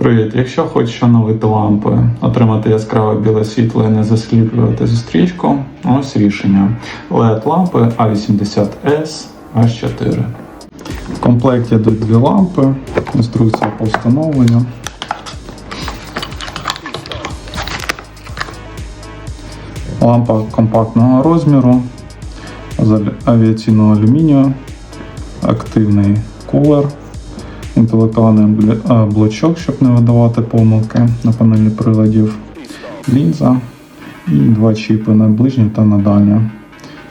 Привіт! Якщо хочеш оновити лампи, отримати яскраве біле світло і не засліплювати зустрічку, ось рішення. LED лампи A80S H4. В комплекті йдуть дві лампи, інструкція по встановленню. Лампа компактного розміру з авіаційного алюмінію, активний кулер, інтелектуальний блочок, щоб не видавати помилки на панелі приладів, лінза і два чіпи на ближнє та на дальнє.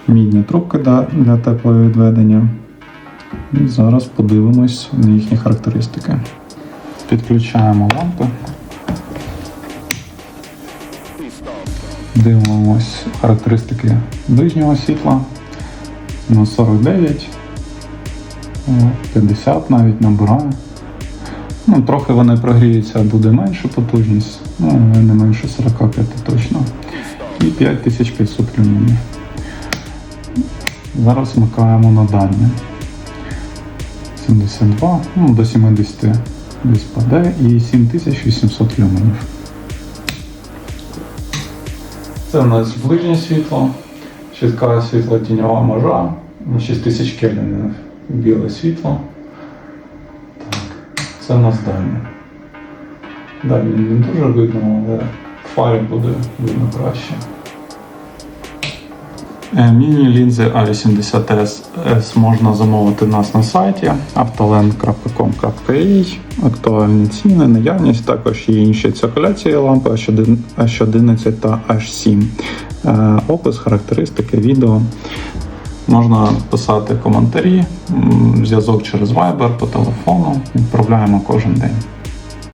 Мідні трубки для, для тепловідведення. І зараз подивимось на їхні характеристики. Підключаємо лампи. Дивимось характеристики ближнього світла. На 49, о, 50 навіть набирає. Ну, трохи вони прогріються, буде менша потужність, ну, не менше 45 точно. І 5500 люменів. Зараз вмикаємо на дальнє. 72, ну до 70 десь паде і 7800 люменів. Це у нас ближнє світло, чітка світло тіньова межа, на 6000 кельвінів біле світло. Так, це у нас дальнє. Дальнє не дуже видно, але фарі буде видно краще. Е, Міні-лінзи A80S S можна замовити у нас на сайті autoland.com.ua. Актуальні ціни, наявність, також є інші циркуляції лампи H1, H11 та H7. Е, Опис, характеристики, відео. Можна писати коментарі, зв'язок через Viber по телефону. Відправляємо кожен день.